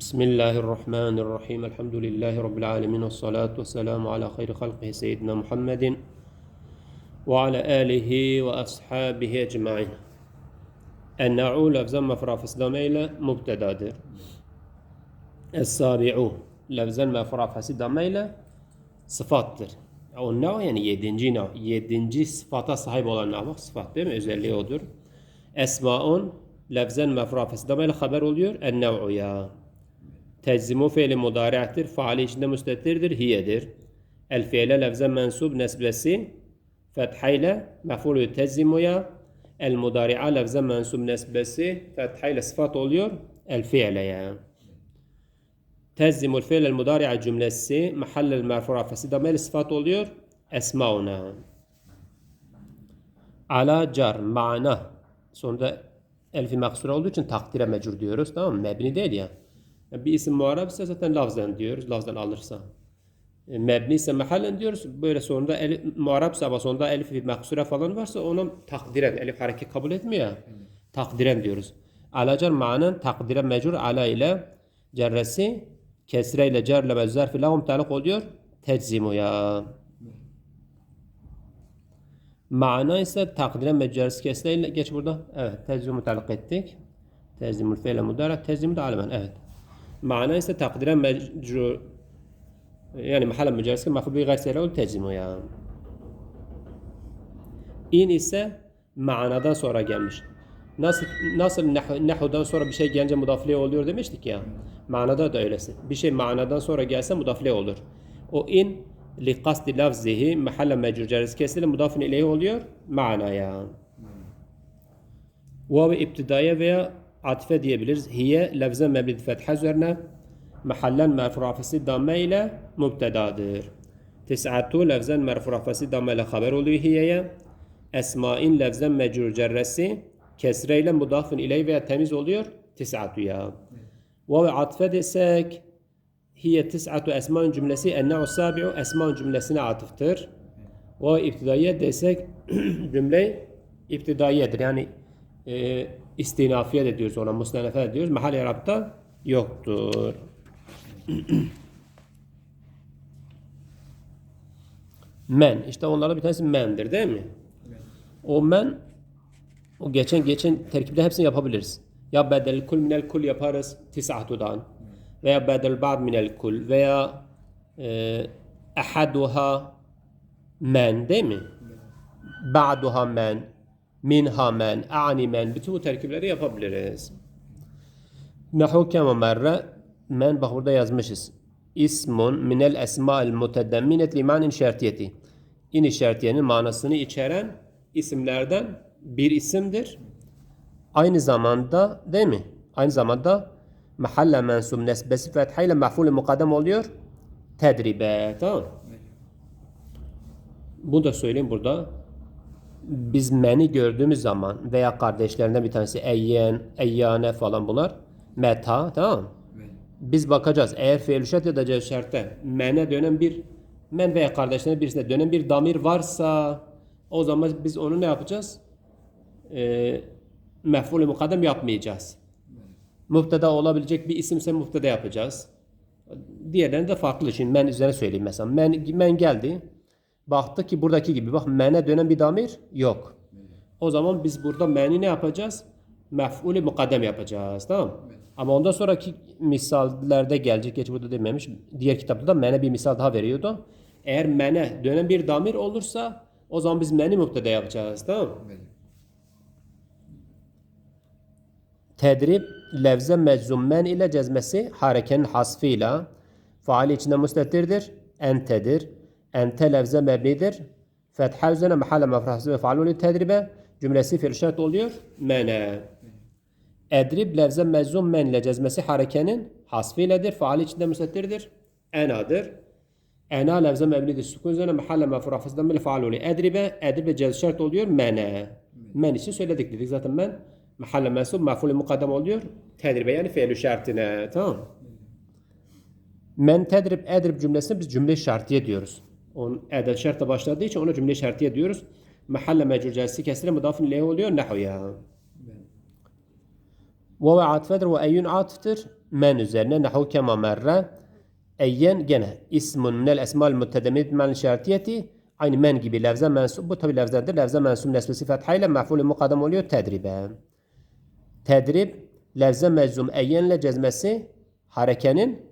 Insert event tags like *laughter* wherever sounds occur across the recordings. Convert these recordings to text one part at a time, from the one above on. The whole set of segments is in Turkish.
بسم الله الرحمن الرحيم الحمد لله رب العالمين والصلاة والسلام على خير خلقه سيدنا محمد وعلى آله وأصحابه أجمعين النوع لفظا مفرع فسلام إلى مبتدادر السابع لفظا مفرع فسلام إلى sıfattır. O nav yani yedinci nav. Yedinci sıfata sahip olan nav. Sıfat değil mi? Özelliği odur. Esmaun lefzen mefra fesdamayla haber oluyor. En nev'u ya. Teczimu fiili mudarehtir. Faali içinde müstettirdir. Hiyedir. El fiile lefze mensub nesbesi fethayla mef'ulü tezzimuya el mudari'a lefze mensub nesbesi fethayla sıfat oluyor el fiileye. Tezzimul fiil el mudari'a cümlesi mahallel merfura fesidamel sıfat oluyor esmauna. Ala car mana. Sonra elfi maksura olduğu için takdire mecur diyoruz. Tamam mı? Mebni değil ya. Yani. Bir isim muharab ise zaten lafzen diyoruz. Lafzen alırsa. E, Mebni ise mahallen diyoruz. Böyle sonunda el, muharabsa ama sonunda elif maksura falan varsa ona takdiren. Elif hareket kabul etmiyor ya. Takdiren diyoruz. Alacar manen takdire mecur ala ile cerresi kesre ile cerle ve zerfi lahum talık oluyor. Teczimu ya. Mana ise takdiren meccarisi kesre ile geç burada. Evet. Teczimu talık ettik. Teczimul fiile mudarak. Teczimu da alemen. Evet. Mana ise takdiren mecru yani mahallen meccarisi mafbi gaysere ol teczimu ya. İn ise manadan sonra gelmiş. Nasıl nasıl nahudan sonra bir şey gelince mudafile oluyor demiştik ya. Manada da öylesi. Bir şey manadan sonra gelse mudafile olur. O in li kasti lafzihi mahalle mecrur cerisi kesilir mudafin ileyhi oluyor manaya. Vav iptidaya veya عطفة ديابلرز هي لفظة مبني فتحة زرنا محلا مرفوع رافسي ضمة إلى مبتدا دير. تسعة تو لفظا مرفوع رافسي ضمة إلى خبر ولي هي يا أسماء لفظا مجرور جرسي كسر إلى مضاف إليه ويا تميز oluyor تسعة تو يا. وعطفة ديسك هي تسعة أسماء جملسي النوع السابع أسماء جملسنا عطفتر وابتدائية ديسك *clears throat* جملة ابتدائية يعني إيه istinafiye de diyoruz ona, musnenefe de diyoruz. Mahal yarabda yoktur. *clears throat* men. işte onlardan bir tanesi mendir değil mi? O men o geçen geçen terkipte hepsini yapabiliriz. Ya bedel kul minel kul yaparız tis'atudan. Veya bedel ba'd minel kul veya e, ahaduha men değil mi? Ba'duha men, minha men, a'ni men. Bütün bu terkipleri yapabiliriz. Nahu kema merre men bak burada yazmışız. İsmun minel esma'il mutedemminet limanin şertiyeti. İn şertiyenin manasını içeren isimlerden bir isimdir. Aynı zamanda değil mi? Aynı zamanda mahalle mensub nesbesi fethayla maf'ul mukaddem oluyor. Tedribe. Tamam. Bu da söyleyeyim burada. Biz meni gördüğümüz zaman veya kardeşlerinden bir tanesi eyyen, eyyane falan bunlar meta tamam? Biz bakacağız. Eğer şart ya da cevap şartta mene dönen bir men veya kardeşlerine birisine dönen bir damir varsa o zaman biz onu ne yapacağız? Ee, mef'ul mukaddem yapmayacağız. Muhteda olabilecek bir isimse muhteda yapacağız. Diğerlerinde de farklı. Şimdi men üzerine söyleyeyim mesela. Men, men geldi. Baktı ki buradaki gibi bak mene dönen bir damir yok. O zaman biz burada meni ne yapacağız? Mef'ulü mukaddem yapacağız. Tamam mı? Ama ondan sonraki misallerde gelecek. Geç burada dememiş. Diğer kitapta da mene bir misal daha veriyordu. Eğer mene dönen bir damir olursa o zaman biz meni muhteda yapacağız. Tamam mı? Tedrib levze meczummen ile cezmesi harekenin hasfıyla faali içinde müstettirdir. Entedir. Ente levze mebnidir. Fetha üzerine mahalle mefrahsı ve faaluli tedribe cümlesi fiil şart oluyor. Mene. Edrib levze mezzum men ile cezmesi harekenin hasfiyledir. Faali içinde müstettirdir. Enadır. Ena levze mebnidir. Sukun üzerine mahalle mefrahsından bile faaluli. Edribe. Edribe cez şart oluyor. Mene. Men için söyledik dedik zaten men. Mahalle mensub mafulü mukaddem oluyor. Tedribe yani fiil şartine. Tamam Men tedrib edrib cümlesini biz cümle şartiye diyoruz. Onun edel şartla başladığı için ona cümle şartiye diyoruz. Mahalle mecrur celsi kesire mudafın ileyhi oluyor. Nahu ya. Ve ve atfedir ve eyyun atıftır. men üzerine nehu kema merre eyyen gene ismun minel esmal muttedemit men şartiyeti aynı men gibi levze mensup bu tabi levzedir. Levze mensup nesli sıfathayla mef'ulü mukaddem oluyor tedribe. Tedrib levze meczum eyyenle cezmesi harekenin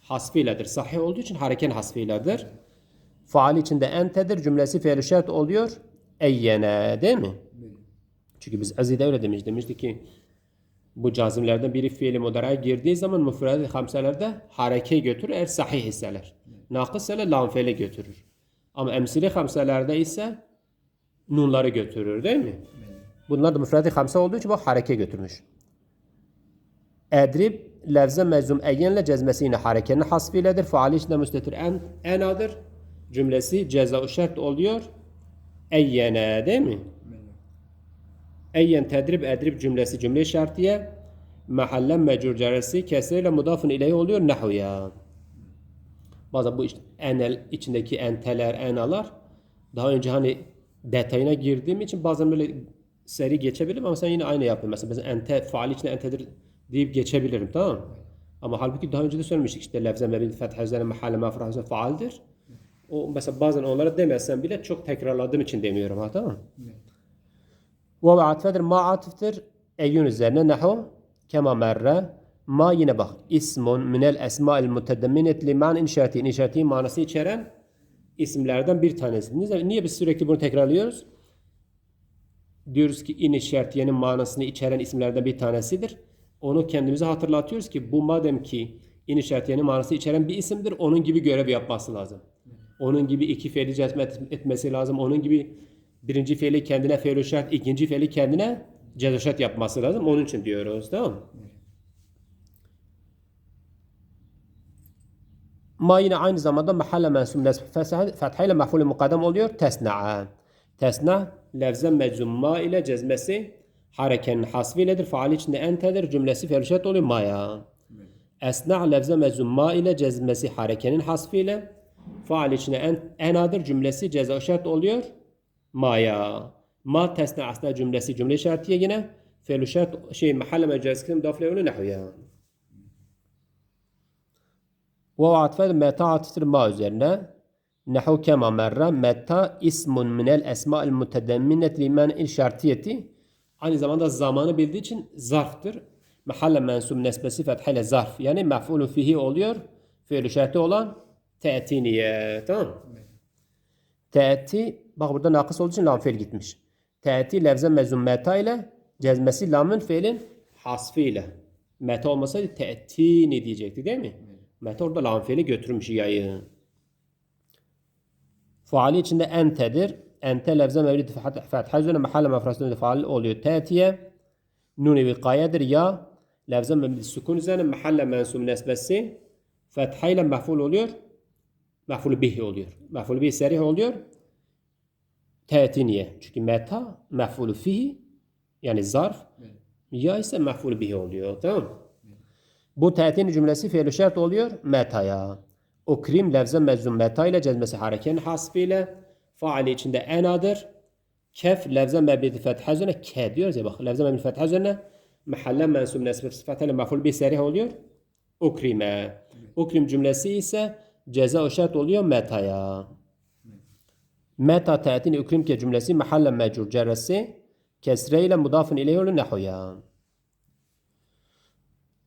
hasfiyledir. Sahih olduğu için hareken hasfiyledir. Faal içinde entedir cümlesi fiil şart oluyor. Eyyene değil mi? Çünkü biz azide öyle demiş. Demişti ki bu cazimlerden biri fiili mudaraya girdiği zaman müfredet hamselerde hareke götürür eğer sahih hisseler. Nakıs ise lam fiili götürür. Ama emsili hamselerde ise nunları götürür değil mi? Bunlar da müfredet hamse olduğu için bu hareke götürmüş. Edrib levze mezum eyyenle cezmesi yine harekenin hasfiyledir. Faali içinde müstetir en, enadır. Cümlesi ceza şart oluyor. Eyyene değil mi? Eyyen tedrib edrib cümlesi cümle şartiye mahallen mecur ceresi kesreyle mudafın ileyhi oluyor nehuya. Bazen bu işte enel içindeki enteler, enalar daha önce hani detayına girdiğim için bazen böyle seri geçebilirim ama sen yine aynı yapıyorsun. Mesela, mesela ente faal içinde entedir deyip geçebilirim tamam mı? Ama halbuki daha önce de söylemiştik işte lefze mebin fetha üzerine mahalle mafrah üzerine faaldir. O mesela bazen onlara demezsen bile çok tekrarladığım için demiyorum ha tamam mı? Ve atfedir ma atıftır eyyun üzerine nehu kema merre ma yine bak ismun minel esma'il mutedemminet liman inşaati inşaati manası içeren isimlerden bir tanesi. Niye, biz sürekli bunu tekrarlıyoruz? Diyoruz ki in işaretiyenin manasını içeren isimlerden bir tanesidir. Onu kendimize hatırlatıyoruz ki bu madem ki in işaretiyenin manası içeren bir isimdir onun gibi görev yapması lazım. Onun gibi iki fiili cezm et- etmesi lazım. Onun gibi birinci fiili kendine fiil şart, ikinci fiili kendine cezşat yapması lazım. Onun için diyoruz tamam mı? Ma yine aynı zamanda mahalle mensum nesb fethayla mafulü mukaddem oluyor. Tesna'a. Tesna levze meczum ma ile cezmesi harekenin hasfiyledir. Faal içinde entedir. Cümlesi fiil oluyor maya. Esna levze meczum ma ile cezmesi harekenin hasfiyle faal içinde en, enadır cümlesi ceza şart oluyor. Maya. Ma tesna asna cümlesi cümle şartiye yine fiil şart şey mahalle mecaz kılım dafle onu nahviya. Ve atfel meta atıftır ma üzerine. Nehu kema merre meta ismun minel esma'il mutedemminet limen il şartiyeti. Aynı zamanda zamanı bildiği için zarftır. Mahalle mensub nesbesi fethayla zarf. Yani mef'ulü fihi oluyor. Fiil şartı olan te'tiniye. Tamam mı? Te'ti bak burada nakıs olduğu için lam fiil gitmiş. Te'ti levze mezun meta ile cezmesi lamın fiilin hasfiyle. Meta olmasaydı te'tini diyecekti değil mi? Meta orada lam fiili götürmüş yayı. Faali içinde entedir. Ente levze mevlid fetha üzerine mahalle mefrasında faal oluyor. Te'tiye nuni vikayedir ya levze mevlid sukun üzerine mahalle mensum nesbesi fethayla mef'ul oluyor. Mef'ul bihi oluyor. Mef'ul bihi serih oluyor. Te'tiniye. Çünkü meta mef'ul fihi yani zarf ya ise mef'ul bihi oluyor. Tamam mı? Bu te'tini cümlesi fiil şart oluyor metaya. Ukrim levze meczum meta ile cezmesi harekenin hasfiyle faali içinde enadır. Kef levze mebidi fetha üzerine ke diyoruz ya bak levze mebidi fetha üzerine mahalle mensub nesbi sıfatıyla mef'ul bir serih oluyor. Ukrime. Ukrim cümlesi ise ceza şart oluyor metaya. Meta te'tini ukrim ke cümlesi mahalle mecur cerresi kesreyle mudafın ileyhi oluyor nehuya.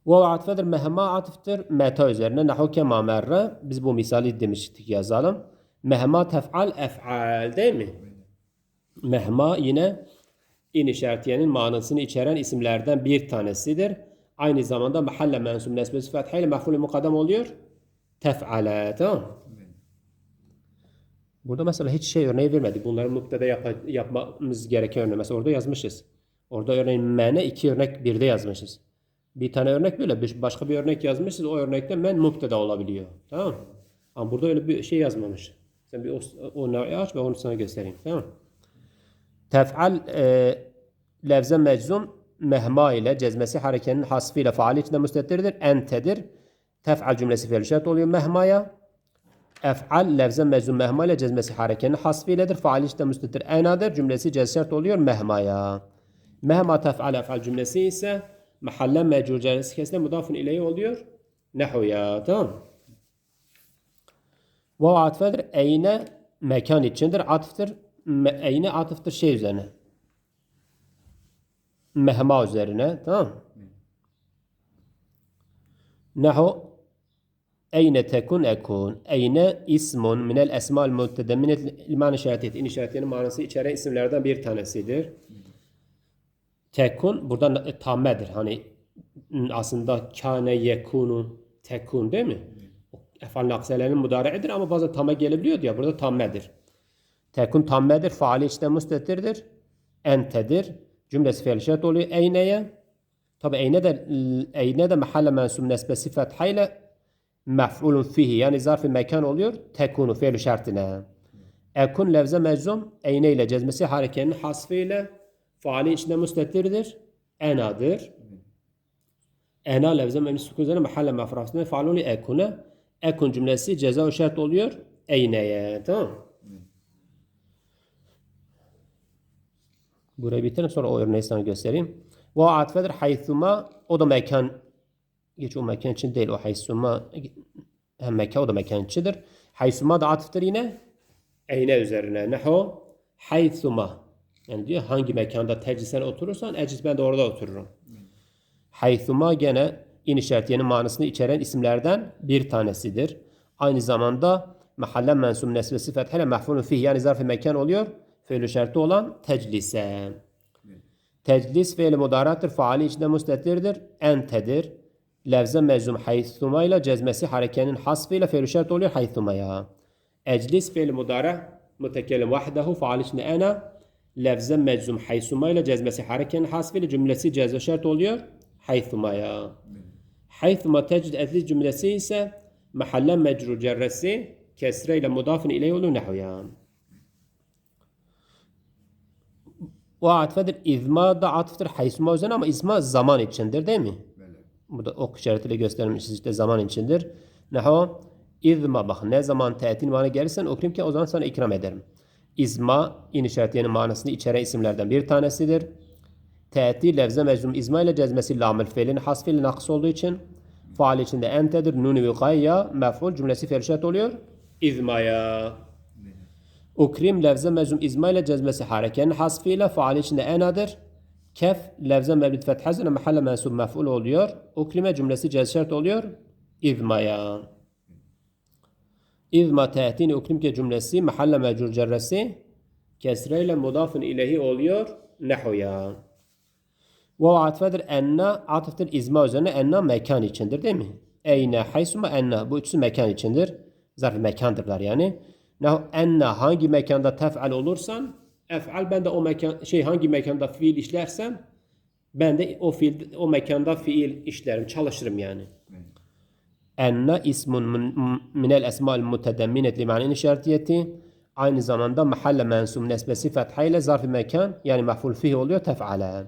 Ve atfedir mehma atıftır meta üzerine nahu kema merre. Biz bu misali demiştik yazalım. Mehma tef'al ef'al değil mi? Mehma yine in işaretiyenin manasını içeren isimlerden bir tanesidir. Aynı zamanda mahalle mensum nesbesi fethayla mef'ulü mukaddem oluyor. Tef'ale tamam? Burada mesela hiç şey örneği vermedi. Bunları mubtada yap yapmamız gereken örneği. Mesela orada yazmışız. Orada örneğin mene iki örnek birde yazmışız. Bir tane örnek böyle başka bir örnek yazmışız. O örnekte men mubtada olabiliyor. Tamam? Ama burada öyle bir şey yazmamış. Sen bir o, o nau'u aç ve onu sana göstereyim. Tamam? Tef'al e, levze meczum mehma ile cezmesi harekenin hasfiyle faali içinde müstettirdir. Entedir. Tef'al cümlesi fiil şart oluyor mehmaya. Ef'al levze meczum mehma ile cezmesi harekenin hasfiyledir. Faali içinde müstettir enadır. Cümlesi cez şart oluyor mehmaya. Mehma tef'al ef'al cümlesi ise Mahalle mecrur cerresi kesine mudafun ileyhi oluyor. Nehuya. Tamam. Vav atfedir. Eyne mekan içindir. Atıftır. Eyne atıftır şey üzerine. Mehma üzerine. Tamam. Nehu Eyne tekun ekun. Eyne ismun minel esma'l muttedemminet liman işaretiyet. İn işaretinin manası içeren isimlerden bir tanesidir. Tekun buradan e, tammedir. Hani aslında kâne yekunu tekun değil mi? Efal nakselerinin mudare'idir ama bazen tamme gelebiliyor diye burada tammedir. Tekun tammedir. Faali işte müstetirdir. Entedir. Cümlesi fiil oluyor. Eyneye. Tabi eyne de eyne de mahalle mensub nesbesi fethayla mef'ulun fihi yani zarf mekan oluyor. Tekunu fiil şartına. Ekun levze meczum eyne ile cezmesi harekenin hasfı ile faali içinde müstetirdir. Enadır. Ena levze memnun sukun üzerine mahalle mefrasında faal oluyor ekune. Ekun cümlesi ceza şart oluyor. Eyneye. Tamam Burayı bitirelim sonra o örneği sana göstereyim. Ve atfedir haythuma o da mekan geç o mekan için değil o haythuma hem mekan o da mekan içindir. Haythuma da atıftır yine eyne üzerine. Neho haythuma yani diyor hangi mekanda teclisen oturursan eclis ben de orada otururum. Haythuma gene in işaretinin manasını içeren isimlerden bir tanesidir. Aynı zamanda mahalle mensum nesbesi fethele mahfulun fih yani zarf-ı mekan oluyor. Fiil şartı olan teclise. Teclis fiil mudarattır. Faali içinde müstetirdir. Entedir. Levze meczum haythuma ile cezmesi harekenin hasfıyla fiil şart oluyor haythumaya. Eclis fiil mudara mütekellim vahdehu faali içinde ena levze meczum haythuma ile cezmesi harekenin hasfıyla cümlesi cezme şart oluyor haythumaya. Haythuma tecid etli cümlesi ise mahalle mecrur cerresi kesre ile mudafın ileyhi olur nehuyan. O atfedir. İzma da atıftır. Haysuma üzerine ama izma zaman içindir değil mi? Burada ok işaretiyle göstermişiz işte zaman içindir. Neho izma bak ne zaman teğetin bana gelirsen okuyayım ki o zaman sana ikram ederim. İzma in işaretlerinin manasını içeren isimlerden bir tanesidir. Teğeti levze mecnun izma ile cezmesi lamel fiilin hasfiyle nakıs olduğu için faal içinde entedir. Nunu ve gayya mef'ul cümlesi ferşat oluyor. İzmaya. Ukrim levze mezum izma ile cezmesi harekenin hasfiyle faal içinde enadır. Kef levze mevlid fethazine mahalle mensub mef'ul oluyor. Ukrime cümlesi cezşert oluyor. İzmaya. İzma tehtini ukrim ke cümlesi mahalle mecur cerresi kesreyle mudafın ilehi oluyor. Nehuya. Ve atfedir enna atıftır izma üzerine enna mekan içindir değil mi? Eyne haysuma enna bu üçüsü mekan içindir. Zarf mekandırlar yani. Nahu enna hangi mekanda tef'al olursan ef'al ben de o mekan şey hangi mekanda fiil işlersem ben de o fiil o mekanda fiil işlerim, çalışırım yani. Enna ismun min- minel esma'l mutedemminet li ma'nin işaretiyeti aynı zamanda mahalle mensum nesbesi fethayla zarf mekan yani mef'ul fihi oluyor tef'ale.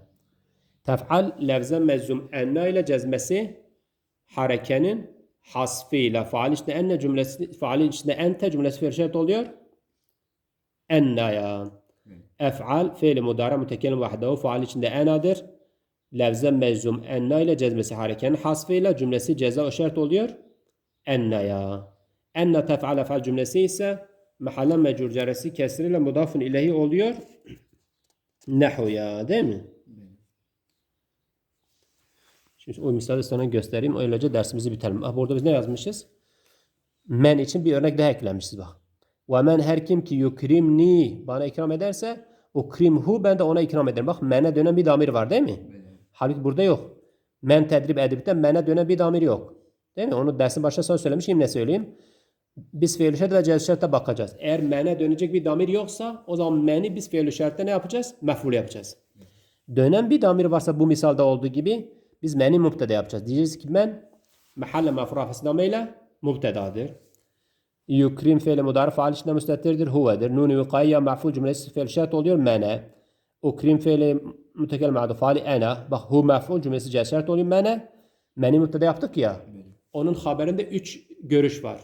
Tef'al levze mezum enna ile cezmesi harekenin hasfıyla faal içinde enne cümlesi faal içinde ente cümlesi fiil şart oluyor. Ennaya. Ef'al fiil mudara mütekellim vahdehu faal içinde enadır. Levze mezum enna ile cezmesi harekenin hasfıyla cümlesi ceza şart oluyor. Ennaya. Enne tef'al ef'al cümlesi ise mahalle mecur ceresi kesriyle mudafın ilehi oluyor. Nehuya değil mi? Şimdi o misali sana göstereyim. Öylece dersimizi bitirelim. Bak burada biz ne yazmışız? Men için bir örnek daha eklemişiz bak. Ve men her kim ki yukrimni bana ikram ederse ukrimhu ben de ona ikram ederim. Bak mene dönen bir damir var değil mi? Halbuki burada yok. Men tedrib edipte mene dönen bir damir yok. Değil mi? Onu dersin başta sana söylemişim ne söyleyeyim? Biz fiil şart ve cez şartta bakacağız. Eğer mene dönecek bir damir yoksa o zaman meni biz fiil şartta ne yapacağız? Mef'ul yapacağız. Dönen bir damir varsa bu misalda olduğu gibi biz meni mübteda yapacağız. Diyeceğiz ki men mahalle mefrafası damayla mübtedadır. Yukrim fiili mudari faal içinde müstettirdir. Huvedir. Nuni vikayya ma'ful cümlesi fiil şart oluyor. Mene. Ukrim fiili mütekellim adı faali ena. Bak hu ma'ful cümlesi cez şart oluyor. Mene. Meni mübteda yaptık ya. Onun haberinde üç görüş var.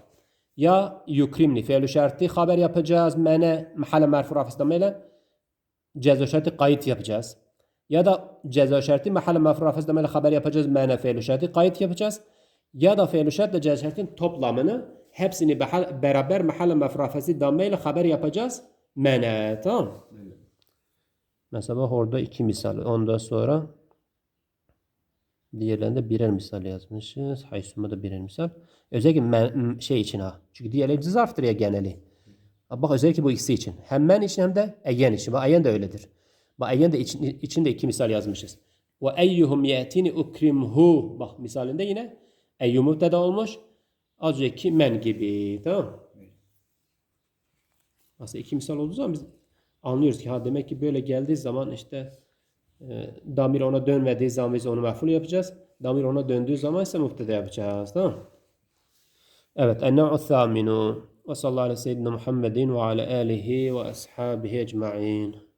Ya yukrimni fiil şartı haber yapacağız. Mene mahalle merfu rafası damayla cez şartı kayıt yapacağız. Ya da ceza şartı mahalle mefrafes demeli haber yapacağız. Mene fiil şartı kayıt yapacağız. Ya da fiil şartla ceza şartın toplamını hepsini beraber mahalle mefrafesi dameyle haber yapacağız. Mene tamam. Mesela orada iki misal. Ondan sonra diğerlerinde birer misal yazmışız. Haysuma da birer misal. Özellikle men, şey için ha. Çünkü diğerleri zarftır ya geneli. Bak özellikle bu ikisi için. Hem men için hem de eyen için. Bak eyen de öyledir. Bak eyen de için, içinde iki misal yazmışız. Ve eyyuhum ye'tini ukrimhu. Bak misalinde yine eyyum mübteda olmuş. Az önceki men gibi. Tamam Aslında iki misal olduğu zaman biz anlıyoruz ki ha demek ki böyle geldiği zaman işte e, damir ona dönmediği zaman biz onu mef'ul yapacağız. Damir ona döndüğü zaman ise mübteda yapacağız. Tamam Evet. En-nev'u thaminu. Ve sallallahu aleyhi ve seyyidina Muhammedin ve ala alihi ve ashabihi ecma'in.